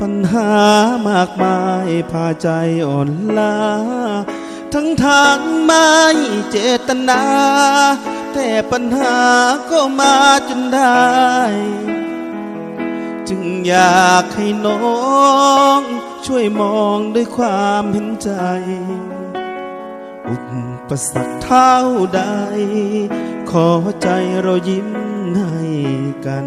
ปัญหามากมายพาใจอ่อนล้า ทั้งทางไม่เจตนา แต่ปัญหาก็มาจนได้ จึงอยากให้น้องช่วยมองด้วยความเห็นใจ อุปสรรคเท่าใด ขอใจเรายิ้มให้กัน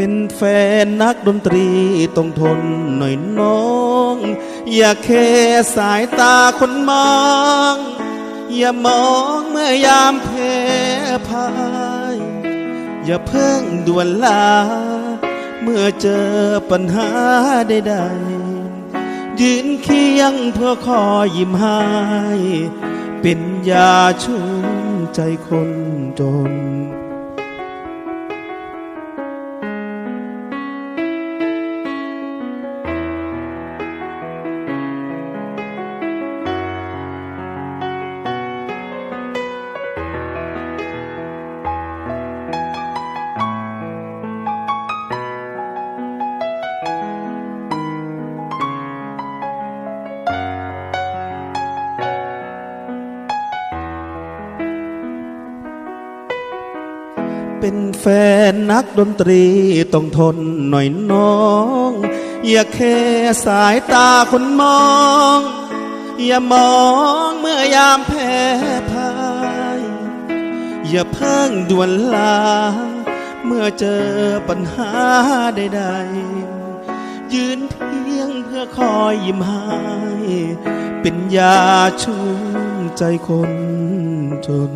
เป็นแฟนนักดนตรีต้องทนหน่อยน้อง อย่าแค่สายตาคนมอง อย่ามองเมื่อยามแพ้พาย อย่าเพิ่งด่วนลา เมื่อเจอปัญหาใดๆยืนเคียงเพื่อคอยยิ้มให้เป็นยาชุ่มใจคนจน เป็นแฟนนักดนตรีต้องทนหน่อยน้อง อย่าแค่สายตาคนมอง อย่ามองเมื่อยามแพ้พ่าย อย่าเพิ่งด่วนลา เมื่อเจอปัญหาใดๆ ยืนเพียงเพื่อคอยยิ้มให้เป็นยาชุ่มใจคนจน